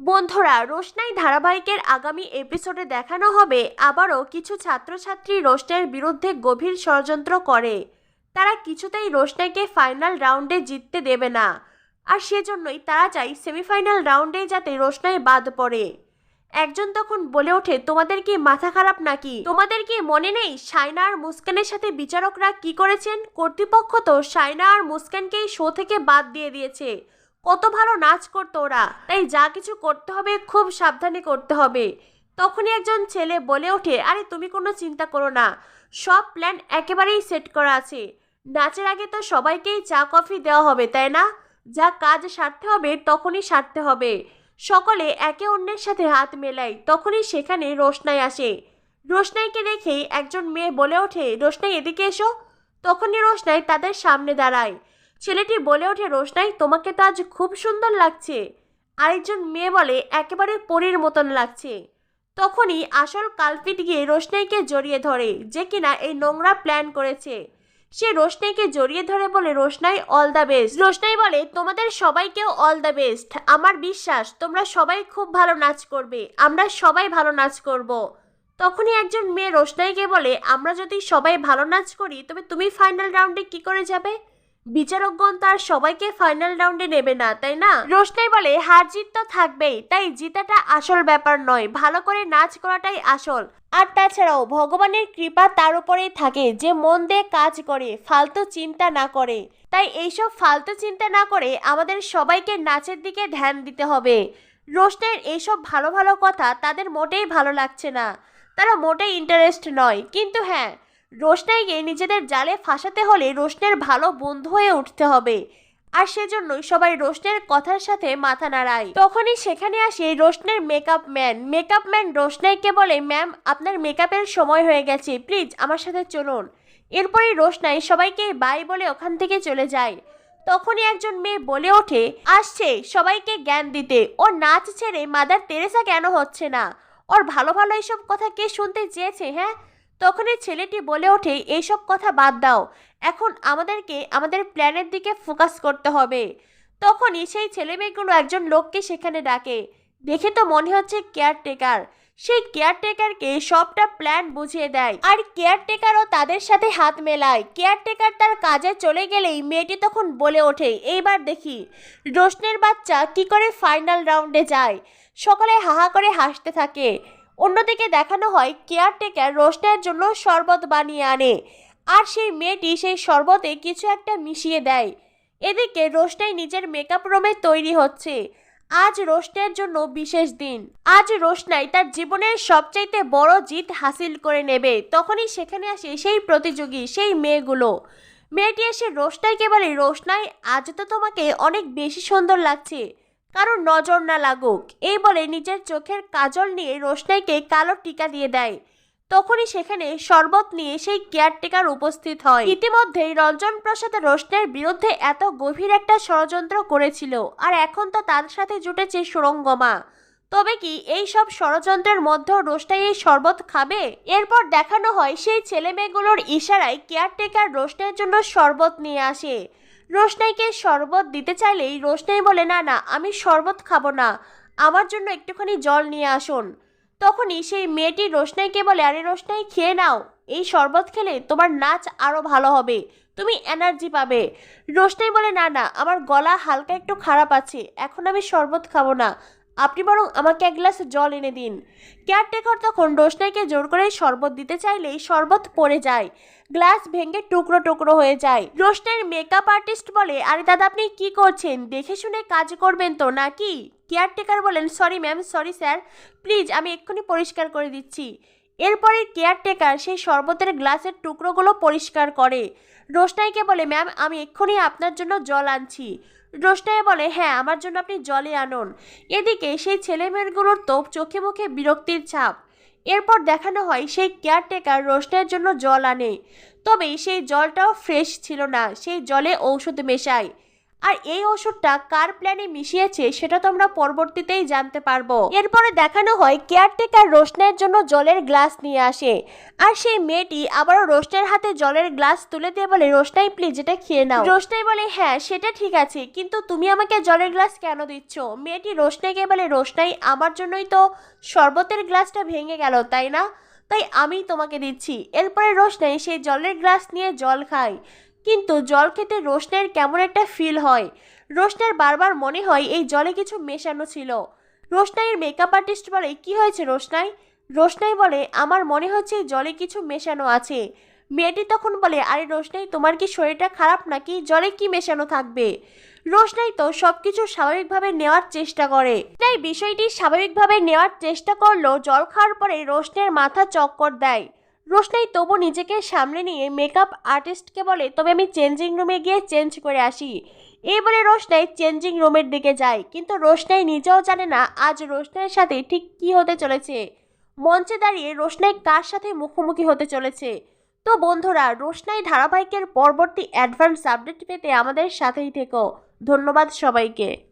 বন্ধুরা, রোশনাই ধারাবাহিকের আগামী এপিসোডে দেখানো হবে। আবারও কিছু ছাত্রছাত্রী রোশনাইয়ের বিরুদ্ধে গভীর ষড়যন্ত্র করে। তারা কিছুতেই রোশনাইকে ফাইনাল রাউন্ডে জিততে দেবে না। আর সেজন্যই তারা চাই সেমিফাইনাল রাউন্ডে যাতে রোশনাই বাদ পড়ে। একজন তখন বলে ওঠে, তোমাদের কি মাথা খারাপ নাকি? তোমাদের কি মনে নেই সাইনা আর মুস্কানের সাথে বিচারকরা কি করেছেন? কর্তৃপক্ষ তো সাইনা আর মুস্কানকেই শো থেকে বাদ দিয়ে দিয়েছে। কত ভালো নাচ করতো ওরা। তাই যা কিছু করতে হবে, খুব সাবধানে করতে হবে। তখনই একজন ছেলে বলে ওঠে, আরে, তুমি কোনো চিন্তা করো না। সব প্ল্যান একেবারেই সেট করা আছে। নাচের আগে তো সবাইকেই চা, কফি দেওয়া হবে, তাই না? যা কাজ সারতে হবে, তখনই সারতে হবে। সকলে একে অন্যের সাথে হাত মেলায়, তখনই সেখানে রোশনাই আসে। রোশনাইকে দেখেই একজন মেয়ে বলে ওঠে, রোশনাই, এদিকে এসো। তখনই রোশনাই তাদের সামনে দাঁড়ায়। ছেলেটি বলে ওঠে, রোশনাই, তোমাকে তো আজ খুব সুন্দর লাগছে। আরেকজন মেয়ে বলে, একেবারে পরীর মতন লাগছে। তখনই আসল কালপিট গিয়ে রোশনাইকে জড়িয়ে ধরে, যে কিনা এই নোংরা প্ল্যান করেছে। সে রোশনাইকে জড়িয়ে ধরে বলে, রোশনাই অল দ্য বেস্ট রোশনাই বলে, তোমাদের সবাইকেও অল দ্য বেস্ট আমার বিশ্বাস, তোমরা সবাই খুব ভালো নাচ করবে। আমরা সবাই ভালো নাচ করব। তখনই একজন মেয়ে রোশনাইকে বলে, আমরা যদি সবাই ভালো নাচ করি, তবে তুমি ফাইনাল রাউন্ডে কি করে যাবে? বিচারকগণ তার সবাইকে ফাইনাল রাউন্ডে নেবে না, তাই না? রোশনাই বলে, হার জিত তো থাকবেই, তাই জিতাটা আসল ব্যাপার নয়, ভালো করে নাচ করাটাই আসল। আর তাছাড়াও, ভগবানের কৃপা তার উপরেই থাকে, যে মন দিয়ে কাজ করে, ফালতু চিন্তা না করে। তাই এইসব ফালতু চিন্তা না করে আমাদের সবাইকে নাচের দিকে ধ্যান দিতে হবে। রোশনের এইসব ভালো ভালো কথা তাদের মোটেই ভালো লাগছে না। তারা মোটেই ইন্টারেস্ট নয়। কিন্তু হ্যাঁ রোশনাইকে নিজেদের জালে ফাঁসাতে হলে রোশনের ভালো বন্ধু হয়ে উঠতে হবে। আর সেজন্যই সবাই রোশনের কথার সাথে মাথা নাড়ায়। তখনই সেখানে আসে রোশনের মেকআপ ম্যান মেকআপ ম্যান রোশনাইকে বলে ম্যাম আপনার মেকআপের সময় হয়ে গেছে। প্লিজ আমার সাথে চলুন। এরপরে রোশনাই সবাইকে বাই বলে ওখান থেকে চলে যায়। তখনই একজন মেয়ে বলে ওঠে, আসছে, সবাইকে জ্ঞান দিতে। ওর নাচ ছেড়ে মাদার তেরেসা কেন হচ্ছে না? ওর ভালো ভালো এইসব কথা কে শুনতে চেয়েছে হ্যাঁ? তখনই ছেলেটি বলে ওঠে, এইসব কথা বাদ দাও। এখন আমাদেরকে, আমাদের প্ল্যানের দিকে ফোকাস করতে হবে। তখনই সেই ছেলেমেয়েগুলো একজন লোককে সেখানে ডাকে। দেখে তো মনে হচ্ছে কেয়ারটেকার। সেই কেয়ারটেকারকে সবটা প্ল্যান বুঝিয়ে দেয়। আর কেয়ারটেকারও তাদের সাথে হাত মেলায়। কেয়ারটেকার তার কাজে চলে গেলেই মেয়েটি তখন বলে ওঠে, এইবার দেখি, রোশনের বাচ্চা কি করে ফাইনাল রাউন্ডে যায়? সকলে হাহা করে হাসতে থাকে। অন্যদিকে দেখানো হয় কেয়ারটেকার রোশনের জন্য শরবত বানিয়ে আনে। আর সেই মেয়েটি সেই শরবতে কিছু একটা মিশিয়ে দেয়। এদিকে রোশনাই নিজের মেকআপ রুমে তৈরি হচ্ছে। আজ রোশনের জন্য বিশেষ দিন। আজ রোশনাই তার জীবনের সবচাইতে বড় জিত হাসিল করে নেবে। তখনই সেখানে আসে সেই প্রতিযোগী, সেই মেয়েগুলো। মেয়েটি এসে রোশনাইকে বলে রোশনাই, আজ তো তোমাকে অনেক বেশি সুন্দর লাগছে। কারণ নজর না লাগুক। এই বলে নিজের চোখের কাজল নিয়ে রোশনাইকে কালো টিকা দিয়ে দেয়। তখনই সেখানে শরবত নিয়ে সেই কেয়ারটেকার উপস্থিত হয়। ইতিমধ্যেই রঞ্জন প্রসাদ রোশনের বিরুদ্ধে এত গভীর একটা ষড়যন্ত্র করেছিল আর এখন তো তার সাথে জুটেছে সুরঙ্গমা তবে কি এই সব ষড়যন্ত্রের মধ্যেও রোশনাই এই শরবত খাবে? এরপর দেখানো হয় সেই ছেলে মেয়েগুলোর ইশারায় কেয়ারটেকার রোশনের জন্য শরবত নিয়ে আসে। রোশনাইকে শরবত দিতে চাইলেই রোশনাই বলে, না না, আমি শরবত খাব না। আমার জন্য একটুখানি জল নিয়ে আসুন। তখনই সেই মেয়েটি রোশনাইকে বলে, আরে রোশনাই, খেয়ে নাও। এই শরবত খেলে তোমার নাচ আরও ভালো হবে। তুমি এনার্জি পাবে। রোশনাই বলে, না না, আমার গলা হালকা একটু খারাপ আছে। এখন আমি শরবত খাব না। আপনি বরং আমাকে এক গ্লাস জল এনে দিন। কেয়ারটেকার তখন রোশনাইকে জোর করে শরবত দিতে চাইলেই শরবত পড়ে যায়। গ্লাস ভেঙে টুকরো টুকরো হয়ে যায়। রোশনের মেকআপ আর্টিস্ট বলে, আরে দাদা, আপনি কি করছেন? দেখে শুনে কাজ করবেন তো নাকি? কেয়ারটেকার বলেন sorry ma'am sorry sir please আমি এক্ষুনি পরিষ্কার করে দিচ্ছি। এরপরে কেয়ারটেকার সেই শরবতের গ্লাসের টুকরোগুলো পরিষ্কার করে। রোশনাইকে বলে ম্যাম আমি এক্ষুনি আপনার জন্য জল আনছি। রোশনাই বলে হ্যাঁ আমার জন্য আপনি জলে আনুন। এদিকে সেই ছেলেমেয়েগুলোর তো চোখে মুখে বিরক্তির ছাপ। এরপর দেখানো হয় সেই কেয়ারটেকার রোশনের জন্য জল আনে। তবে সেই জলটাও ফ্রেশ ছিল না, সেই জলে ঔষধ মেশায়। আর এই ওষুধটা কার প্ল্যানে মিশিয়েছে সেটা তোমরা পরবর্তীতেই জানতে পারব। এরপরে দেখানো হয় কেয়ারটেকার রোশনের জন্য জলের গ্লাস নিয়ে আসে। আর সেই মেয়েটি আবারও রোশনের হাতে জলের গ্লাস তুলে দিয়ে বলে, রোশনাই প্লিজ এটা খেয়ে নাও। রোশনাই বলে হ্যাঁ সেটা ঠিক আছে, কিন্তু তুমি আমাকে জলের গ্লাস কেন দিচ্ছ? মেয়েটি রোশনাইকে বলে, রোশনাই, আমার জন্যই তো শরবতের গ্লাসটা ভেঙে গেল, তাই না? তাই আমি তোমাকে দিচ্ছি। এরপরে রোশনাই সেই জলের গ্লাস নিয়ে জল খায়। কিন্তু জল খেতে রোশনের কেমন একটা ফিল হয়। রোশনের বারবার মনে হয় এই জলে কিছু মেশানো ছিল। রোশনাইয়ের মেকআপ আর্টিস্ট বলে, কি হয়েছে রোশনাই? রোশনাই বলে, আমার মনে হচ্ছে এই জলে কিছু মেশানো আছে। মেয়েটি তখন বলে, আরে রোশনাই, তোমার কি শরীরটা খারাপ নাকি? জলে কি মেশানো থাকবে? রোশনাই তো সব কিছু স্বাভাবিকভাবে নেওয়ার চেষ্টা করে। তাই বিষয়টি স্বাভাবিকভাবে নেওয়ার চেষ্টা করল। জল খাওয়ার পরে রোশনের মাথা চক্কর দেয়। রোশনাই, তবু নিজেকে সামনে নিয়ে মেকআপ আর্টিস্টকে বলে, তবে আমি চেঞ্জিং রুমে গিয়ে চেঞ্জ করে আসি। এই বলে রোশনাই চেঞ্জিং রুমের দিকে যায়। কিন্তু রোশনাই নিজেও জানে না আজ রোশনাইয়ের সাথে ঠিক কী হতে চলেছে। মঞ্চে দাঁড়িয়ে রোশনাই কার সাথে মুখোমুখি হতে চলেছে? তো বন্ধুরা, রোশনাই ধারাবাহিকের পরবর্তী অ্যাডভান্স আপডেট পেতে আমাদের সাথেই থেকো। ধন্যবাদ সবাইকে।